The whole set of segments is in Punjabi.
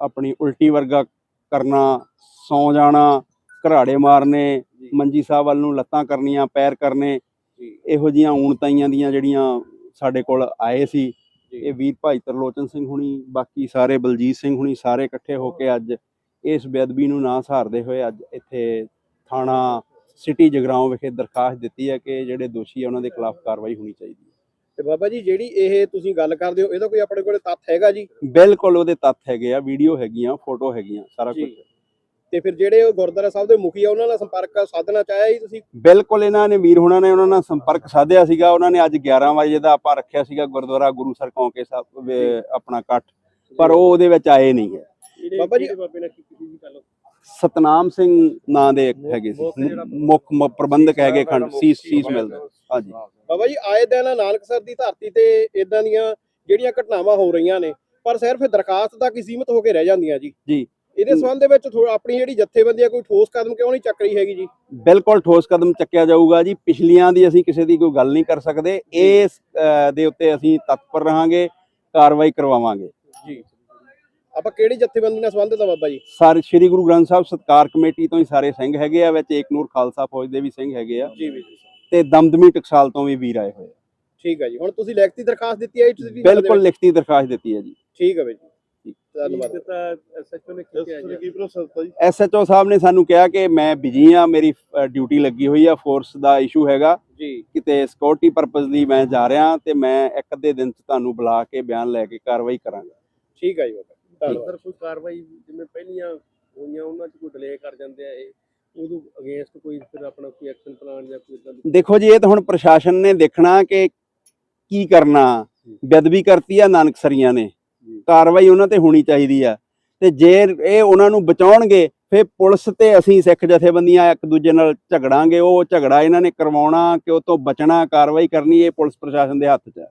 ਆਪਣੀ ਉਲਟੀ ਵਰਗਾ ਕਰਨਾ ਸੌ ਜਾਣਾ ਘਰਾੜੇ ਮਾਰਨੇ ਮੰਜੀ ਸਾਹਿਬ ਵੱਲ ਨੂੰ ਲੱਤਾਂ ਕਰਨੀਆਂ ਪੈਰ ਕਰਨੇ ਇਹੋ ਜੀਆਂ ਊਣਤਾਈਆਂ ਦੀਆਂ ਜਿਹੜੀਆਂ ਸਾਡੇ ਕੋਲ ਆਏ ਸੀ। ਇਹ ਵੀਰ ਭਾਈ ਤਰਲੋਚਨ ਸਿੰਘ ਹੁਣੀ ਬਾਕੀ ਸਾਰੇ ਬਲਜੀਤ ਸਿੰਘ ਹੁਣੀ ਸਾਰੇ ਇਕੱਠੇ ਹੋ ਕੇ ਅੱਜ ਇਸ ਬੇਅਦਬੀ ਨੂੰ ਨਾ ਸਹਾਰਦੇ ਹੋਏ ਅੱਜ ਇੱਥੇ ਥਾਣਾ ਸਿਟੀ ਜਗਰਾਉਂ ਵਿਖੇ ਦਰਖਾਸਤ ਦਿੱਤੀ ਹੈ ਕਿ ਜਿਹੜੇ ਦੋਸ਼ੀ ਆ ਉਹਨਾਂ ਦੇ ਖਿਲਾਫ ਕਾਰਵਾਈ ਹੋਣੀ ਚਾਹੀਦੀ ਹੈ। ਤੇ ਬਾਬਾ ਜੀ ਜਿਹੜੀ ਇਹ ਤੁਸੀਂ ਗੱਲ ਕਰਦੇ ਹੋ ਇਹਦਾ ਕੋਈ ਆਪਣੇ ਕੋਲੇ ਤੱਥ ਹੈਗਾ ਜੀ? ਬਿਲਕੁਲ ਉਹਦੇ ਤੱਥ ਹੈਗੇ ਆ ਵੀਡੀਓ ਹੈਗੀਆਂ ਫੋਟੋ ਹੈਗੀਆਂ ਸਾਰਾ ਕੁਝ। ਤੇ ਫਿਰ ਜਿਹੜੇ ਉਹ ਗੁਰਦੁਆਰਾ ਸਾਹਿਬ ਦੇ ਮੁਖੀ ਆ ਉਹਨਾਂ ਨਾਲ ਸੰਪਰਕ ਸਾਧਨਾ ਚਾਹਿਆ ਜੀ ਤੁਸੀਂ? ਬਿਲਕੁਲ ਇਹਨਾਂ ਨੇ ਵੀਰ ਹੁਣਾਂ ਨੇ ਉਹਨਾਂ ਨਾਲ ਸੰਪਰਕ ਸਾਧਿਆ ਸੀਗਾ। ਉਹਨਾਂ ਨੇ ਅੱਜ 11 ਵਜੇ ਦਾ ਆਪਾਂ ਰੱਖਿਆ ਸੀਗਾ ਗੁਰਦੁਆਰਾ ਗੁਰੂ ਸਰ ਕੌਂਕੇ ਸਾਹਿਬ ਆਪਣਾ ਇਕੱਠ। ਪਰ ਉਹ ਉਹਦੇ ਵਿੱਚ ਆਏ ਨਹੀਂ ਹੈ। ਬਾਬਾ ਜੀ ਬਾਬੇ ਨਾਲ ਕੀਤੀ ਸੀ ਗੱਲ? ਸਤਨਾਮ ਸਿੰਘ ਨਾਂ ਦੇ ਇੱਕ ਹੈਗੇ ਸੀ। ਮੁੱਖ ਮ- ਪ੍ਰਬੰਧਕ ਹੈਗੇ ਖੰਡ ਸੀਸ ਸੀਸ ਮਿਲਦਾ। ਹਾਂਜੀ। ਬਾਬਾ ਜੀ ਆਏ ਦਿਨ ਨਾਨਕਸਰ ਦੀ ਧਰਤੀ ਤੇ ਇਦਾਂ ਦੀਆਂ ਜਿਹੜੀਆਂ ਘਟਨਾਵਾਂ ਹੋ ਰਹੀਆਂ ਨੇ ਪਰ ਸਿਰਫ ਦਰਖਾਸਤ ਤੱਕ ਹੀ ਸੀਮਿਤ ਹੋ ਕੇ ਰਹਿ ਜਾਂਦੀਆਂ ਜੀ। ਜੀ। ਇਹਦੇ ਸੰਬੰਧ ਦੇ ਵਿੱਚ ਥੋੜ੍ਹਾ ਆਪਣੀ ਜਿਹੜੀ ਜਥੇਬੰਦੀ ਆ ਕੋਈ ਠੋਸ ਕਦਮ ਕਿਉਂ ਨਹੀਂ ਚੱਕ ਰਹੀ ਹੈਗੀ ਜੀ? ਬਿਲਕੁਲ ਠੋਸ ਕਦਮ ਚੱਕਿਆ ਜਾਊਗਾ ਜੀ। ਪਿਛਲੀਆਂ ਦੀ ਅਸੀਂ ਕਿਸੇ ਦੀ ਕੋਈ ਗੱਲ ਨਹੀਂ ਕਰ ਸਕਦੇ। ਇਸ ਅ, ਦੇ ਉੱਤੇ ਅਸੀਂ ਤਤਪਰ ਰਹਾਂਗੇ ਕਾਰਵਾਈ ਕਰਵਾਵਾਂਗੇ। ਜੀ। ਆਪਾਂ ਕਿਹੜੀ ਜਥੇਬੰਦੀ ਨਾਲ ਸੰਬੰਧਿਤ ਆ ਬਾਬਾ ਜੀ? ਸਾਰੇ ਸ੍ਰੀ ਗੁਰੂ ਗ੍ਰੰਥ ਸਾਹਿਬ ਸਤਕਾਰ ਕਮੇਟੀ ਤੋਂ ਹੀ ਸਾਰੇ ਸਿੰਘ ਹੈਗੇ ਆ ਵਿੱਚ ਏਕਨੂਰ ਖਾਲਸਾ ਫੌਜ ਦੇ ਵੀ ਸਿੰਘ ਹੈਗੇ ਆ। ਜੀ ਵੀ ਤੇ ਦਮਦਮੀ ਟਕਸਾਲ ਤੋਂ ਵੀ ਵੀਰ ਆਏ ਹੋਏ ਆ। ਠੀਕ ਹੈ ਜੀ। ਹੁਣ ਤੁਸੀਂ ਲਿਖਤੀ ਦਰਖਾਸਤ ਦਿੱਤੀ ਹੈ ਜੀ ਬਿਲਕੁਲ ਲਿਖਤੀ ਦਰਖਾਸਤ ਦਿੱਤੀ ਹੈ ਜੀ। ਠੀਕ ਹੈ ਬਾਈ ਜੀ। ਧੰਨਵਾਦ। ਦਿੱਤਾ ਐਸਐਚਓ ਨੇ ਕੀਤੀ ਹੈ ਕੀ ਪ੍ਰੋਸੈਸ ਜੀ? ਐਸਐਚਓ ਸਾਹਿਬ ਨੇ ਸਾਨੂੰ ਕਿਹਾ ਕਿ ਮੈਂ ਬਿਜ਼ੀ ਆ ਮੇਰੀ ਡਿਊਟੀ ਲੱਗੀ ਹੋਈ ਆ ਫੋਰਸ ਦਾ ਇਸ਼ੂ ਹੈਗਾ। ਜੀ। ਕਿਤੇ ਸਿਕਿਉਰਿਟੀ ਪਰਪਸ ਲਈ ਮੈਂ ਜਾ ਰਿਹਾ ਤੇ ਮੈਂ ਇੱਕ ਅੱਧੇ ਦਿਨ ਚ ਤੁਹਾਨੂੰ ਬੁਲਾ ਕੇ ਬਿਆਨ ਲੈ ਕੇ ਕਾਰਵਾਈ ਕਰਾਂਗਾ। ਠੀਕ ਹੈ ਜੀ। ਧੰਨਵਾਦ। ਅੰਦਰ ਕੋਈ ਕਾਰਵਾਈ ਜਿਵੇਂ ਪਹਿਲੀਆਂ ਹੋਈਆਂ ਉਹਨਾਂ 'ਚ ਕੋਈ ਡਿਲੇ ਕਰ ਜਾਂਦੇ ਆ ਇਹ ਉਦੋਂ ਅਗੇਂਸਟ ਕੋਈ ਫਿਰ ਆਪਣਾ ਕੋਈ ਐਕਸ਼ਨ ਪਲਾਨ ਜਾਂ ਕੋਈ ਇਦਾਂ ਦੇਖੋ ਜੀ ਇਹ ਤਾਂ ਹੁਣ ਪ੍ਰਸ਼ਾਸਨ ਨੇ ਦੇਖਣਾ ਕਿ ਕੀ ਕਰਨਾ। ਬੇਅਦਬੀ ਕਰਤੀ ਆ ਨਾਨਕਸਰੀਆਂ ਨੇ। ਕਾਰਵਾਈ ਉਹਨਾਂ ਤੇ ਹੋਣੀ ਚਾਹੀਦੀ ਆ। ਤੇ ਜੇ ਇਹ ਉਹਨਾਂ ਨੂੰ ਬਚਾਉਣਗੇ ਫਿਰ ਪੁਲਿਸ ਤੇ ਅਸੀਂ ਸਿੱਖ ਜਥੇਬੰਦੀਆਂ ਇੱਕ ਦੂਜੇ ਨਾਲ ਝਗੜਾਂਗੇ। ਉਹ ਝਗੜਾ ਇਹਨਾਂ ਨੇ ਕਰਵਾਉਣਾ ਕਿ ਉਹ ਤੋਂ ਬਚਣਾ ਕਾਰਵਾਈ ਕਰਨੀ ਇਹ ਪੁਲਿਸ ਪ੍ਰਸ਼ਾਸਨ ਦੇ ਹੱਥ 'ਚ ਹੈ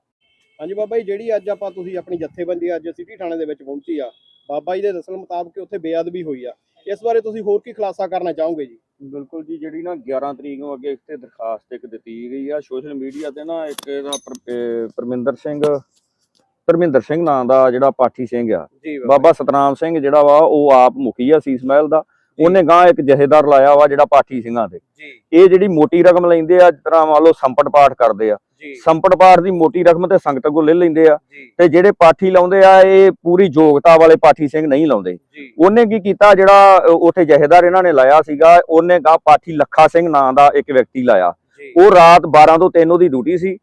ਹਾਂਜੀ ਬਾਬਾ ਜੀ ਜਿਹੜੀ ਅੱਜ ਆਪਾਂ ਤੁਸੀਂ ਆਪਣੀ ਜਥੇਬੰਦੀ ਅੱਜ ਸਿਟੀ ਥਾਣੇ ਦੇ ਵਿੱਚ ਪਹੁੰਚੀ ਆ ਬਾਬਾ ਜੀ ਦੇ ਦੱਸਣ ਮੁਤਾਬਕ ਉੱਥੇ ਬੇਅਦਬੀ ਹੋਈ ਆ। ਇਸ ਬਾਰੇ ਤੁਸੀਂ ਹੋਰ ਕੀ ਖੁਲਾਸਾ ਕਰਨਾ ਚਾਹੋਗੇ ਜੀ? ਬਿਲਕੁਲ ਜੀ ਜਿਹੜੀ ਨਾ 11 ਤਰੀਕ ਨੂੰ ਅੱਗੇ ਇੱਥੇ ਦਰਖਾਸਤ ਇੱਕ ਦਿੱਤੀ ਗਈ ਆ ਸੋਸ਼ਲ ਮੀਡੀਆ ਤੇ ਨਾ ਇੱਕ ਇਹਦਾ ਪਰਮਿੰਦਰ ਸਿੰਘ ਪਰਮਿੰਦਰ ਸਿੰਘ ਨਾਂ ਦਾ ਜਿਹੜਾ ਪਾਠੀ ਸਿੰਘ ਆ। ਬਾਬਾ ਸਤਨਾਮ ਸਿੰਘ ਜਿਹੜਾ ਵਾ ਉਹ ਆਪ ਮੁਖੀ ਆ ਸੀਸ ਮਹਿਲ ਦਾ। ਉਹਨੇ ਗਾਂ ਇੱਕ ਜਹੇਦਾਰ ਲਾਇਆ ਵਾ ਜਿਹੜਾ ਪਾਠੀ ਸਿੰਘਾਂ ਦੇ। ਇਹ ਜਿਹੜੀ ਮੋਟੀ ਰਕਮ ਲੈਂਦੇ ਆ ਤਰ੍ਹਾਂ ਮੰਨ ਲਓ ਸੰਪਟ ਪਾਠ ਕਰਦੇ ਆ। ਸੰਪਟ ਪਾਠ ਦੀ ਮੋਟੀ ਰਕਮ ਤੇ ਸੰਗਤ ਕੋਲ ਲੈ ਲੈਂਦੇ ਆ। ਤੇ ਜਿਹੜੇ ਪਾਠੀ ਲਾਉਂਦੇ ਆ ਇਹ ਪੂਰੀ ਯੋਗਤਾ ਵਾਲੇ ਪਾਠੀ ਸਿੰਘ ਨਹੀਂ ਲਾਉਂਦੇ। ਉਹਨੇ ਕੀ ਕੀਤਾ ਜਿਹੜਾ ਉੱਥੇ ਜਹੇਦਾਰ ਇਹਨਾਂ ਨੇ ਲਾਇਆ ਸੀਗਾ ਉਹਨੇ ਗਾਂ ਪਾਠੀ ਲੱਖਾ ਸਿੰਘ ਨਾਂ ਦਾ ਇੱਕ ਵਿਅਕਤੀ ਲਾਇਆ। ਉਹ ਰਾਤ 12 ਤੋਂ 3 ਉਹਦੀ ਡਿਊਟੀ ਸੀ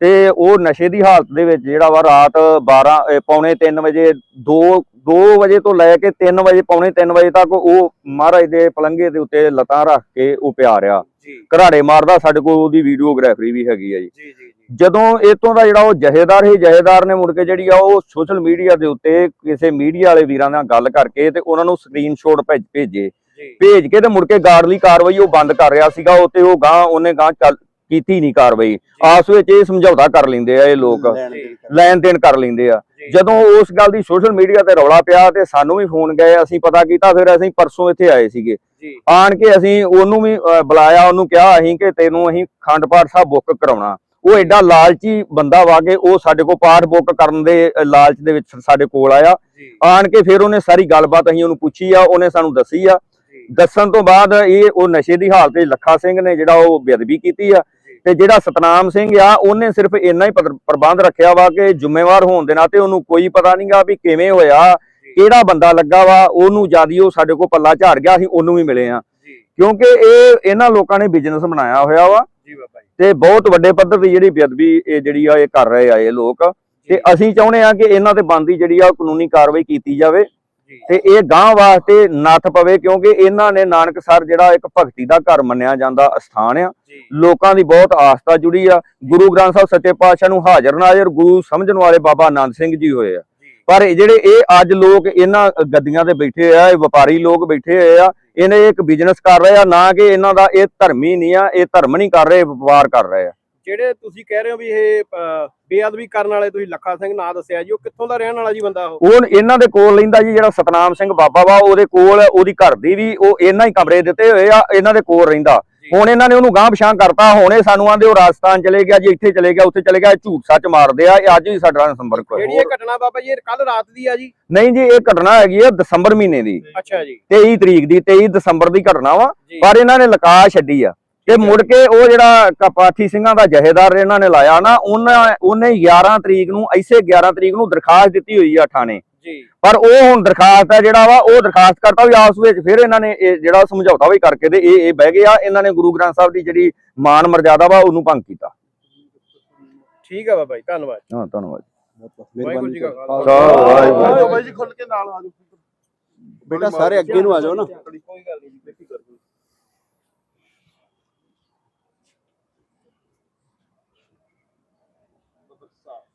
ਤੇ ਉਹ ਨਸ਼ੇ ਦੀ ਹਾਲਤ ਦੇ ਵਿੱਚ ਜਿਹੜਾ ਵਾ ਰਾਤ 12 ਅ, ਪੌਣੇ 3 ਵਜੇ 2 2 ਵਜੇ ਤੋਂ ਲੈ ਕੇ 3 ਵਜੇ ਪੌਣੇ 3 ਵਜੇ ਤੱਕ ਉਹ ਮਹਾਰਾਜ ਦੇ ਪਲੰਘੇ ਦੇ ਉੱਤੇ ਲੱਤਾਂ ਰੱਖ ਕੇ ਉਹ ਪਿਆ ਰਿਹਾ। ਘਰਾੜੇ ਮਾਰਦਾ ਸਾਡੇ ਕੋਲ ਉਹਦੀ ਵੀਡੀਓਗ੍ਰਾਫਰੀ ਵੀ ਹੈਗੀ ਆ ਜੀ। ਜਦੋਂ ਇਤੋਂ ਦਾ ਜਿਹੜਾ ਉਹ ਜਹੇਦਾਰ ਸੀ ਜਹੇਦਾਰ ਨੇ ਮੁੜ ਕੇ ਜਿਹੜੀ ਆ ਉਹ ਸੋਸ਼ਲ ਮੀਡੀਆ ਦੇ ਉੱਤੇ ਕਿਸੇ ਮੀਡੀਆ ਵਾਲੇ ਵੀਰਾਂ ਨਾਲ ਗੱਲ ਕਰਕੇ ਤੇ ਉਹਨਾਂ ਨੂੰ ਸਕਰੀਨਸ਼ਾਟ ਭੇਜ। ਭੇਜੇ ਕੇ ਤੇ ਮੁੜ ਕੇ ਗਾਰਡਲੀ ਕਾਰਵਾਈ ਉਹ ਬੰਦ ਕਰ ਰਿਹਾ ਸੀਗਾ ਉਹ ਤੇ ਉਹ ਗਾਂ ਉਹਨੇ ਗਾਂ ਚੱਲ ਕੀਤੀ ਨਹੀਂ ਕਾਰਵਾਈ। ਆਪਸ ਵਿੱਚ ਇਹ ਸਮਝੌਤਾ ਕਰ ਲੈਂਦੇ ਆ ਇਹ ਲੋਕ। ਲੈਣ ਦੇਣ ਕਰ- ਲੈਂਦੇ ਆ। ਜਦੋਂ ਉਸ ਗੱਲ ਦੀ ਸੋਸ਼ਲ ਮੀਡੀਆ ਤੇ ਰੌਲਾ ਪਿਆ ਤੇ ਸਾਨੂੰ ਵੀ ਫੋਨ ਗਏ ਅਸੀਂ ਪਤਾ ਕੀਤਾ ਫਿਰ ਅਸੀਂ ਪਰਸੋਂ ਇੱਥੇ ਆਏ ਸੀਗੇ। ਆਣ ਕੇ ਅਸੀਂ ਉਹਨੂੰ ਵੀ ਬੁਲਾਇਆ ਉਹਨੂੰ ਕਿਹਾ ਅਸੀਂ ਕਿ ਤੈਨੂੰ ਅਸੀਂ ਖੰਡ ਪਾਠ ਸਾਹਿਬ ਬੁੱਕ ਕਰਾਉਣਾ। ਉਹ ਐਡਾ ਲਾਲਚੀ ਬੰਦਾ ਵਾ ਕੇ ਉਹ ਸਾਡੇ ਕੋਲ ਪਾਠ ਬੁੱਕ ਕਰਨ ਦੇ ਲਾਲਚ ਦੇ ਵਿੱਚ ਸਾਡੇ ਕੋਲ ਆਇਆ। ਆਣ ਕੇ ਫਿਰ ਉਹਨੇ ਸਾਰੀ ਗੱਲਬਾਤ ਅਸੀਂ ਉਹਨੂੰ ਪੁੱਛੀ ਆ ਉਹਨੇ ਸਾਨੂੰ ਦੱਸੀ ਆ ਦੱਸਣ ਤੋਂ ਬਾਅਦ ਇਹ ਉਹ ਨਸ਼ੇ ਦੀ ਹਾਲਤ ਵਿੱਚ ਲੱਖਾ ਸਿੰਘ ਨੇ ਜਿਹੜਾ ਉਹ ਬੇਅਦਬੀ ਕੀਤੀ ਆ। ਤੇ ਜਿਹੜਾ ਸਤਨਾਮ ਸਿੰਘ ਆ ਉਹਨੇ ਸਿਰਫ ਇੰਨਾ ਹੀ ਪ੍ਰਬੰਧ ਰੱਖਿਆ ਵਾ ਕਿ ਜ਼ਿੰਮੇਵਾਰ ਹੋਣ ਦੇ ਨਾਤੇ ਉਹਨੂੰ ਕੋਈ ਪਤਾ ਨਹੀਂਗਾ ਵੀ ਕਿਵੇਂ ਹੋਇਆ ਕਿਹੜਾ ਬੰਦਾ ਲੱਗਾ ਵਾ ਉਹਨੂੰ ਜਿਆਦੀ ਉਹ ਸਾਡੇ ਕੋਲ ਪੱਲਾ ਝਾੜ ਗਿਆ ਅਸੀਂ ਉਹਨੂੰ ਵੀ ਮਿਲੇ ਆ। ਕਿਉਂਕਿ ਇਹ ਇਹਨਾਂ ਲੋਕਾਂ ਨੇ ਬਿਜ਼ਨਸ ਬਣਾਇਆ ਹੋਇਆ ਵਾ। ਤੇ ਬਹੁਤ ਵੱਡੇ ਪੱਧਰ ਦੀ ਜਿਹੜੀ ਬੇਅਦਬੀ ਇਹ ਜਿਹੜੀ ਆ ਇਹ ਕਰ ਰਹੇ ਆ ਇਹ ਲੋਕ। ਤੇ ਅਸੀਂ ਚਾਹੁੰਦੇ ਆ ਕਿ ਇਹਨਾਂ ਤੇ ਬੰਦੀ ਜਿਹੜੀ ਆ ਕਾਨੂੰਨੀ ਕਾਰਵਾਈ ਕੀਤੀ ਜਾਵੇ। ਤੇ ਇਹ ਗਾਂ ਵਾਸਤੇ ਨੱਥ ਪਵੇ ਕਿਉਂਕਿ ਇਹਨਾਂ ਨੇ ਨਾਨਕਸਰ ਜਿਹੜਾ ਇੱਕ ਭਗਤੀ ਦਾ ਘਰ ਮੰਨਿਆ ਜਾਂਦਾ ਅਸਥਾਨ ਆ। ਲੋਕਾਂ ਦੀ ਬਹੁਤ ਆਸਥਾ ਜੁੜੀ ਆ। ਗੁਰੂ ਗ੍ਰੰਥ ਸਾਹਿਬ ਸੱਚੇ ਪਾਤਸ਼ਾਹ ਨੂੰ ਹਾਜ਼ਰ ਨਾਜ਼ਰ ਗੁਰੂ ਸਮਝਣ ਵਾਲੇ ਬਾਬਾ ਆਨੰਦ ਸਿੰਘ ਜੀ ਹੋਏ ਆ। ਪਰ ਜਿਹੜੇ ਇਹ ਅੱਜ ਲੋਕ ਇਹਨਾਂ ਗੱਦੀਆਂ ਤੇ ਬੈਠੇ ਆ ਇਹ ਵਪਾਰੀ ਲੋਕ ਬੈਠੇ ਹੋਏ ਆ ਇਹਨੇ ਇੱਕ ਬਿਜ਼ਨਸ ਕਰ ਰਹੇ ਆ ਨਾ ਕਿ ਇਹਨਾਂ ਦਾ ਇਹ ਧਰਮੀ ਨਹੀਂ ਆ ਇਹ ਧਰਮ ਨਹੀਂ ਕਰ ਰਹੇ ਵਪਾਰ ਕਰ ਰਹੇ ਆ। ਜਿਹੜੇ ਤੁਸੀਂ ਕਹਿ ਰਹੇ ਹੋ ਵੀ ਇਹ ਅ, ਬੇਅਦਬੀ ਕਰਨ ਵਾਲੇ ਤੁਸੀਂ ਲੱਖਾ ਸਿੰਘ ਨਾਂ ਦੱਸਿਆ ਜੀ ਉਹ ਕਿੱਥੋਂ ਦਾ ਰਹਿਣ ਵਾਲਾ ਜੀ ਬੰਦਾ ਉਹ? ਉਹ ਇਹਨਾਂ ਦੇ ਕੋਲ ਲੈਂਦਾ ਜੀ ਜਿਹੜਾ ਸਤਨਾਮ ਸਿੰਘ ਬਾਬਾ ਵਾ ਉਹਦੇ ਕੋਲ ਉਹਦੀ ਘਰ ਦੀ ਵੀ ਉਹ ਇਹਨਾਂ ਹੀ ਕਮਰੇ ਦਿੱਤੇ ਹੋਏ ਆ ਇਹਨਾਂ ਦੇ ਕੋਲ ਰਹਿੰਦਾ। ਹੁਣ ਇਹਨਾਂ ਨੇ ਉਹਨੂੰ ਗਾਂਹ ਪਛਾਂ ਕਰਤਾ ਹੁਣ ਇਹ ਸਾਨੂੰ ਆਂਦੇ ਉਹ ਰਾਜਸਥਾਨ ਚਲੇ ਗਿਆ ਜੀ ਇੱਥੇ ਚਲੇ ਗਿਆ ਉੱਥੇ ਚਲੇ ਗਿਆ ਇਹ ਝੂਠ ਸੱਚ ਮਾਰਦੇ ਆ ਇਹ ਅੱਜ ਵੀ ਸਾਡਾ ਨਾਲ ਸੰਪਰਕ ਜਿਹੜੀ ਹੋਇਆ ਇਹ ਘਟਨਾ ਬਾਬਾ ਜੀ ਕੱਲ ਰਾਤ ਦੀ ਆ ਜੀ? ਨਹੀਂ ਜੀ ਇਹ ਘਟਨਾ ਹੈਗੀ ਆ ਦਸੰਬਰ ਮਹੀਨੇ ਦੀ। ਅੱਛਾ ਜੀ। 23 ਤਰੀਕ ਦੀ 23 ਦਸੰਬਰ ਦੀ ਘਟਨਾ ਵਾ ਜੀ। ਪਰ ਇਹਨਾਂ ਨੇ ਲਕਾ ਛੱਡੀ ਆ। ਤੇ ਮੁੜ ਕੇ ਉਹ ਜਿਹੜਾ ਕਪਾਠੀ ਸਿੰਘਾਂ ਦਾ ਜਹੇਦਾਰ ਇਹਨਾਂ ਨੇ ਲਾਇਆ ਨਾ ਉਹਨਾਂ ਉਹਨੇ 11 ਤਰੀਕ ਨੂੰ ਐਸੇ 11 ਤਰੀਕ ਨੂੰ ਦਰਖਾਸਤ ਦਿੱਤੀ ਹੋਈ ਆ ਥਾਣੇ। ਜੀ। ਪਰ ਉਹ ਹੁਣ ਦਰਖਾਸਤ ਹੈ ਜਿਹੜਾ ਵਾ ਉਹ ਦਰਖਾਸਤ ਕਰਤਾ ਵੀ ਆਪਸ ਵਿੱਚ ਫਿਰ ਇਹਨਾਂ ਨੇ ਇਹ ਜਿਹੜਾ ਸਮਝੌਤਾ ਵੀ ਕਰਕੇ ਤੇ ਇਹ ਇਹ ਬਹਿ ਗਏ ਆ ਇਹਨਾਂ ਨੇ ਗੁਰੂ ਗ੍ਰੰਥ ਸਾਹਿਬ ਦੀ ਜਿਹੜੀ ਮਾਨ ਮਰਜ਼ਾਦਾ ਵਾ ਉਹਨੂੰ ਭੰਗ ਕੀਤਾ। ਠੀਕ ਆ ਬਾਬਾ ਜੀ ਧੰਨਵਾਦ। ਹਾਂ ਧੰਨਵਾਦ। ਵਾਹਿਗੁਰੂ ਜੀ ਕਾ ਖਾਲਸਾ, ਵਾਹਿਗੁਰੂ। ਬਾਈ ਜੀ ਖੁੱਲ ਕੇ ਨਾਲ ਆ ਜਾਓ ਬੇਟਾ ਸਾਰੇ ਅੱਗੇ ਨੂੰ ਆ ਜਾਓ ਨਾ। ਕੋਈ ਗੱਲ ਨਹੀਂ What's up?